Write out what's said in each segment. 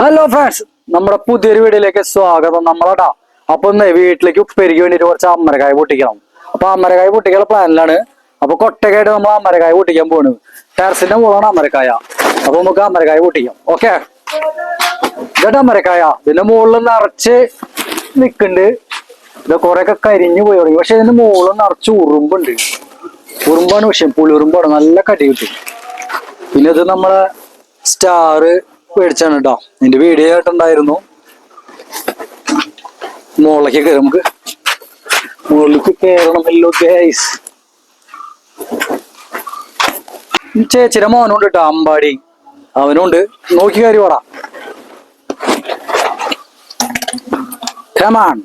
Hello friends നമ്മുടെ പുതിയൊരു വീഡിയോയിലേക്ക് സ്വാഗതം. നമ്മളാട്ടാ. അപ്പൊ ഒന്ന് വീട്ടിലേക്ക് ഉപ്പേരിക്ക് വേണ്ടിട്ട് കുറച്ച് അമ്മരക്കായ പൊട്ടിക്കണം. അപ്പൊ അമ്മരക്കായ പൊട്ടിക്കാൻ പ്ലാനിലാണ്. അപ്പൊ കൊട്ടക്കായിട്ട് നമ്മൾ അമ്മരക്കായ പൊട്ടിക്കാൻ പോണു ടെറസിന്റെ മുകളാണ് അമ്മരക്കായ അപ്പൊ നമുക്ക് അമ്മരക്കായ പൊട്ടിക്കാം. ഓക്കെ ഇതട്ട് അമ്മരക്കായ ഇതിന്റെ മുകളിൽ നിറച്ച് നിക്കുന്നുണ്ട്. ഇത് കൊറേയൊക്കെ കരിഞ്ഞു പോയി തുടങ്ങി. പക്ഷെ ഇതിന്റെ മുകളിൽ നിറച്ച് ഉറുമ്പുണ്ട്. ഉറുമ്പാണ് വിഷയം. പുളിയുറുമ്പാണ്. നല്ല കടി കിട്ടും. പിന്നെ ഇത് നമ്മളെ സ്റ്റാർ മേടിച്ചാണ് കേട്ടോ നിന്റെ വീഡിയോ കേട്ടുണ്ടായിരുന്നു മുകളിലേക്ക് നമുക്ക് മുകളിലേക്ക് കയറണമല്ലോ ഗൈസ് ചേച്ചിയുടെ മോനുണ്ട് കേട്ടോ അമ്പാടി. അവനുണ്ട്. നോക്കി കയറി വാടാ. കമാൺ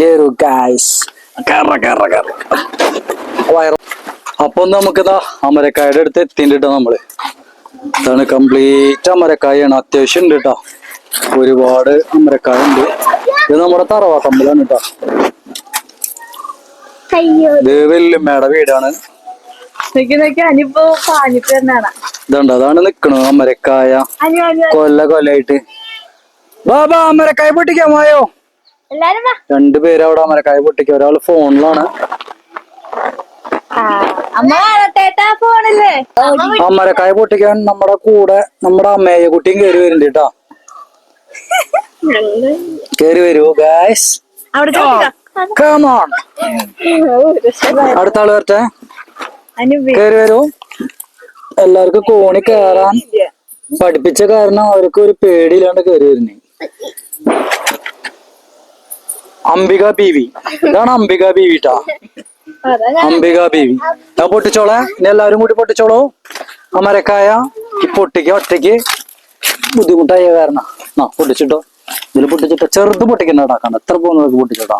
കേറു ഗൈസ് അപ്പൊ നമുക്കിതാ അമരക്കായുടെ അടുത്ത് എത്തിണ്ടിട്ടോ നമ്മൾ. ഇതാണ് കംപ്ലീറ്റ് അമരക്കായാണ് അത്യാവശ്യം ഉണ്ട് കേട്ടോ ഒരുപാട് അമരക്കായ ഉണ്ട്. ഇത് നമ്മുടെ തറവാട്ടമ്പലാണ് കേട്ടോ ഇത് വെല്ലുമ്മയുടെ വീടാണ്. ഇതുണ്ട്? അതാണ് നിക്കണു അമരക്കായ. കൊല്ല കൊല്ലായിട്ട്. ബാബാ അമരക്കായ പൊട്ടിക്കാൻ പോയോ എല്ലാരും വാ. രണ്ടുപേരും അവിടെ അമരക്കായ പൊട്ടിക്ക ഒരാൾ ഫോണിലാണ് ആ, കൈ പൊട്ടിക്കാൻ നമ്മുടെ കൂടെ നമ്മുടെ അമ്മയെ കുട്ടിയും കയറി വരുന്നുണ്ട് കേട്ടോ. കേറി വരൂ ഗായ്സ്. അടുത്ത ആൾ വരട്ടെ. കേറി വരൂ. എല്ലാവർക്കും കോണി കേറാൻ പഠിപ്പിച്ച കാരണം അവർക്ക് ഒരു പേടിയില്ലാണ്ട് കേറി വരുന്നേ. അംബിക ബീവി. ഇതാണ് അംബിക ബീവി ട്ടാ. അതാ ഞാൻ അംബിക ബീവി. അത് പൊട്ടിച്ചോളെ. ഇനി എല്ലാവരും കൂടി പൊട്ടിച്ചോളൂ. ആ മരക്കായ ഈ പൊട്ടിക്ക ഒറ്റയ്ക്ക് ബുദ്ധിമുട്ടായ കാരണം. ആ പൊട്ടിച്ചിട്ടോ. ഇതിൽ പൊട്ടിച്ചിട്ടോ. ചെറുത് പൊട്ടിക്കണ്ടാ കണ്ട എത്ര പോകുന്നതൊക്കെ പൊട്ടിച്ചോട്ടോ.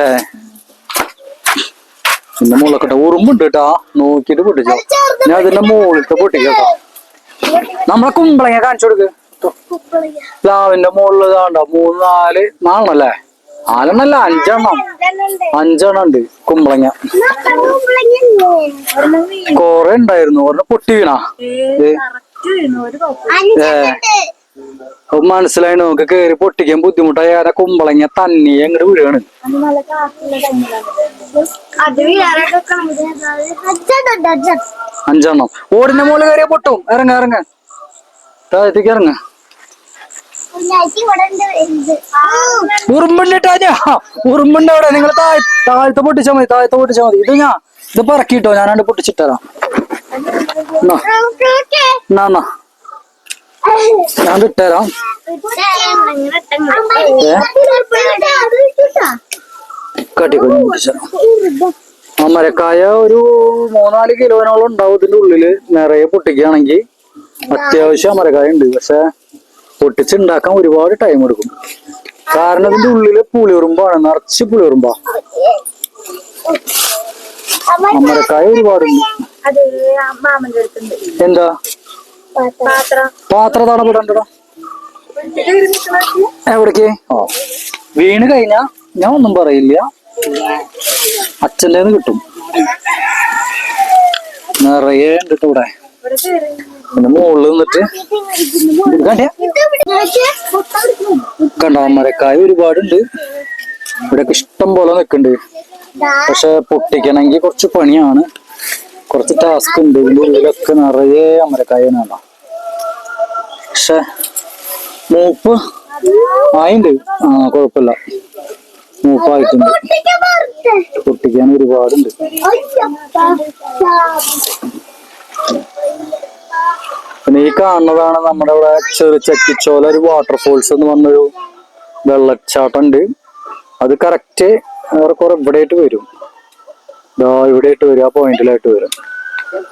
ഏ. പിന്നെ മുളക്കട്ടെ ഉറുമ്പുണ്ട് കേട്ടാ. നോക്കിട്ട് പൊട്ടിച്ചോ. ഞാൻ അതിന്റെ മുകളിലത്തെ പൊട്ടിക്കട്ടോ നമ്മളെ കുമ്പളങ്ങ കാണിച്ചു കൊടുക്ക്. പ്ലാവിന്റെ മുകളിൽ ഇതാണ്ടോ മൂന്ന് നാല് നാലെണ്ണല്ലേ നാലെണ്ണല്ല അഞ്ചെണ്ണം. അഞ്ചെണ്ണം ഉണ്ട് കുമ്പളങ്ങ. കൊറേ ഉണ്ടായിരുന്നു ഒരെണ്ണം പൊട്ടി വീണാ. ഏ, മനസ്സിലായി നമുക്ക് കേറി പൊട്ടിക്കാൻ ബുദ്ധിമുട്ടായ. ആരാ കുമ്പളങ്ങ തന്നെ അങ്ങോട്ട് വീഴാണ് അഞ്ചെണ്ണം. ഓടിന്റെ മുകളിൽ കയറിയ പൊട്ടും. ഇറങ്ങ ഇറങ്ങ. താഴത്തേക്ക് ഇറങ്ങ. ഉറുമ്പുണ്ടിട്ടാ ഞാ ഉറുമ്പുണ്ട് അവിടെ. നിങ്ങൾ താഴെ താഴത്തെ പൊട്ടിച്ചാ മതി താഴത്തെ പൊട്ടിച്ചാ മതി. ഇത് ഞാൻ ഇത് പറക്കിട്ടോ ഞാനാണ്ട് പൊട്ടിച്ചിട്ടരാം എന്നാ ഞാൻ പൊട്ടിച്ചരാം ആ മരക്കായ ഒരു മൂന്നാൽ കിലോനോളം ഉണ്ടാവും ഇതിന്റെ ഉള്ളിൽ. നിറയെ പൊട്ടിക്കുകയാണെങ്കിൽ അത്യാവശ്യം മരക്കായ ഉണ്ട്. പക്ഷെ പൊട്ടിച്ചുണ്ടാക്കാൻ ഒരുപാട് ടൈം എടുക്കും. കാരണം ഇതിന്റെ ഉള്ളിൽ പുളിയുറുമ്പാണ് നിറച്ച് പുളിയുറുമ്പാ അമരക്കായ ഒരുപാടുണ്ട് എന്താ? പാത്രം. തടപെടണ്ടടാ എവിടേക്ക്? ഓ വീണ് കഴിഞ്ഞാ ഞാൻ ഒന്നും പറയില്ല. അച്ഛന്റെ കിട്ടും. നിറയെ ഉണ്ട് ഇവിടെ. പിന്നെ മുകളിൽ നിന്നിട്ട് കണ്ടിയ കണ്ട? മരക്കായ ഒരുപാടുണ്ട്. ഇവിടെയൊക്കെ ഇഷ്ടം പോലെ നിൽക്കുന്നുണ്ട്. പക്ഷെ പൊട്ടിക്കണമെങ്കിൽ കുറച്ച് പണിയാണ്. കുറച്ച് ടാസ്ക് ഉണ്ട്. ഇതിന്റെ ഉള്ളിലൊക്കെ നിറയെ അമരക്കായനാണ് പക്ഷെ മൂപ്പ് ആയിണ്ട്. ആ കുഴപ്പമില്ല. മൂപ്പായിട്ടുണ്ട്. പൊട്ടിക്കാൻ ഒരുപാടുണ്ട്. പിന്നെ ഈ കാണുന്നതാണ് നമ്മുടെ ഇവിടെ ചെറു ചക്കിച്ചോല ഒരു വാട്ടർഫോൾസ് എന്ന് പറഞ്ഞൊരു വെള്ളച്ചാട്ടം ഉണ്ട് അത് കറക്റ്റ് ഏറെക്കുറെ ഇവിടെ ആയിട്ട് വരും. ഇതാ ഇവിടെ ആയിട്ട് വരും ആ പോയിന്റിലായിട്ട് വരും.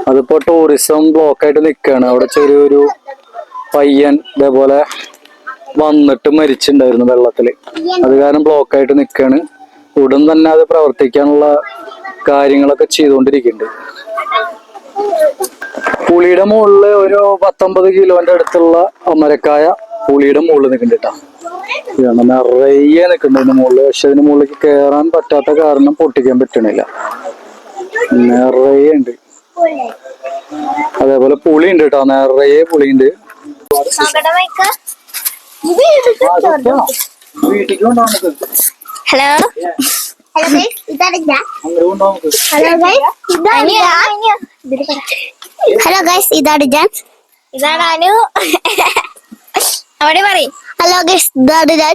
അതിപ്പോ ടൂറിസം ബ്ലോക്ക് ആയിട്ട് നിൽക്കുകയാണ് അവിടെ ചെറിയൊരു പയ്യൻ ഇതേപോലെ വന്നിട്ട് മരിച്ചിട്ടുണ്ടായിരുന്നു വെള്ളത്തിൽ. അത് കാരണം ബ്ലോക്ക് ആയിട്ട് നിൽക്കുകയാണ് ഉടൻ തന്നെ അത് പ്രവർത്തിക്കാനുള്ള കാര്യങ്ങളൊക്കെ ചെയ്തുകൊണ്ടിരിക്കുന്നുണ്ട് പുളിയുടെ മുകളിൽ ഒരു പത്തൊമ്പത് കിലോന്റെ അടുത്തുള്ള അമരക്കായ പുളിയുടെ മുകളിൽ നിൽക്കുന്നുണ്ട് കേട്ടോ. നിറയെ നിൽക്കുന്നുണ്ട് ഇതിന് മുകളിൽ പക്ഷെ അതിന് മുകളിലേക്ക് കയറാൻ പറ്റാത്ത കാരണം പൊട്ടിക്കാൻ പറ്റണില്ല. നിറയെ ഉണ്ട്. അതേപോലെ പുളി ഉണ്ട് കേട്ടോ. നിറയെ പുളി ഉണ്ട്. വീട്ടിലേക്ക് ഹലോ? ഹലോ ഇതാണ് ഞാൻ ഹലോ ഗൈസ് ഇതാണ് ഞാൻ ഹലോ ഗൈസ് ഇതാണ് ഞാൻ. ഇതാണ് അനു. അവിടെ പറയും. ഹലോ ഗൈസ് ഇതാണ് ഞാൻ.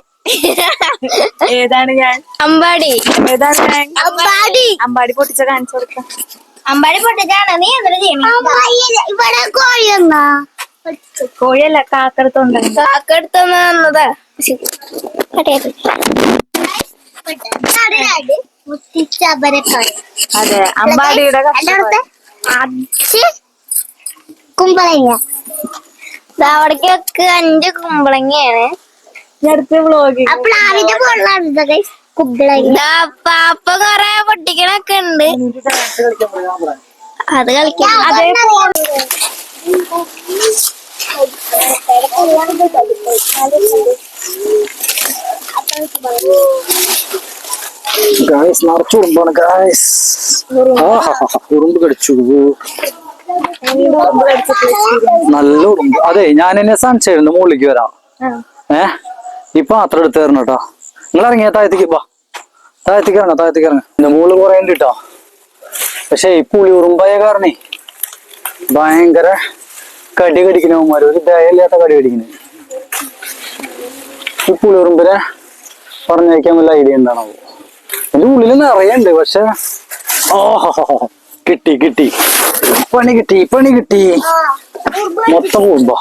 ഏതാണ് ഞാൻ? അമ്പാടി. ഏതാണ് ഞാൻ? അമ്പാടി. അമ്പാടി പൊട്ടിച്ച കാണിച്ചു കൊടുക്കാം. അമ്പാടി പൊട്ടിച്ചാണ്? നീ എന്തിനാ ചെയ്യണേ ഇവിടെ കോഴിയൊന്നാ കോഴിയല്ല കാക്കടത്തുണ്ട്. കാക്കെടുത്തൊന്ന് വന്നതാ. അതെ. അമ്പാടിയുടെ. കുമ്പളങ്ങ. അവിടേക്ക് വെക്കുക അഞ്ച് കുമ്പളങ്ങയാണ്. അടുത്ത വ്ളോഗ് പ്ലാവിന്റെ മുകളിലാണ് കുമ്പളങ്ങ. പാപ്പ കൊറേ പൊട്ടിക്കണൊക്കെ ഉണ്ട്. അത് കളിക്കാം. അതേ ഗായ്സ് നിറച്ച് ഉറുമ്പാണ് ഗായ്സ് ഉറുമ്പ് കടിച്ചു. നല്ല ഉറുമ്പ് അതെ ഞാൻ എന്നെ സംശയം മുകളിലേക്ക് വരാം. ഏ? ഈ പാത്രം എടുത്ത് തരണം കേട്ടോ. നിങ്ങൾ ഇറങ്ങിയ താഴത്തേക്ക് വാ. താഴത്തേക്ക് ഇറങ്ങാം താഴത്തേക്ക് ഇറങ്ങാം. എന്റെ മുകളിൽ കുറെ ഉണ്ട് കേട്ടോ. പക്ഷെ ഈ പുളി ഉറുമ്പായ കാരണേ ഭയങ്കര കടി കടിക്കുന്നവന്മാര് ഒരു ദയയില്ലാത്ത കടി കടിക്കുന്നത്. ഈ പുളി ഉറുമ്പിനെ പറഞ്ഞയക്കാൻ വല്ല ഐഡിയ എന്താണോ? എന്റെ ഉള്ളിൽ നിറയുണ്ട് പക്ഷെ ഓഹോ കിട്ടി കിട്ടി. പണി കിട്ടി പണി കിട്ടി. മൊത്തം കുടുംബോ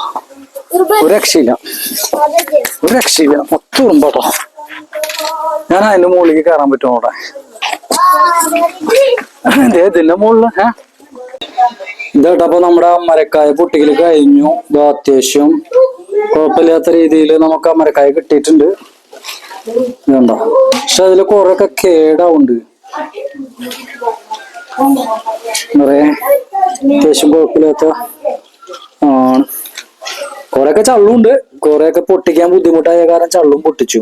ഒരു രക്ഷയില്ല ഒരു രക്ഷയില്ല മൊത്തം കുടുംബോട്ടോ ഞാൻ അതിന്റെ മുകളിലേക്ക് കയറാൻ പറ്റുമോ അവിടെ? ഇതിന്റെ മുകളിൽ ഏ? അപ്പൊ നമ്മുടെ മരക്കായ പൊട്ടിക്കൽ കഴിഞ്ഞു. അത്യാവശ്യം കുഴപ്പമില്ലാത്ത രീതിയിൽ നമുക്ക് അമ്മരക്കായ കിട്ടിയിട്ടുണ്ട്. ഇതുണ്ടോ? പക്ഷെ അതിൽ കുറെയൊക്കെ കേടാവുണ്ട് നിറയെ അത്യാവശ്യം കുഴപ്പമില്ലാത്ത ആണ്. കൊറേയൊക്കെ ചള്ളുണ്ട്. ഒക്കെ പൊട്ടിക്കാൻ ബുദ്ധിമുട്ടായ കാരണം ചള്ളും പൊട്ടിച്ചു.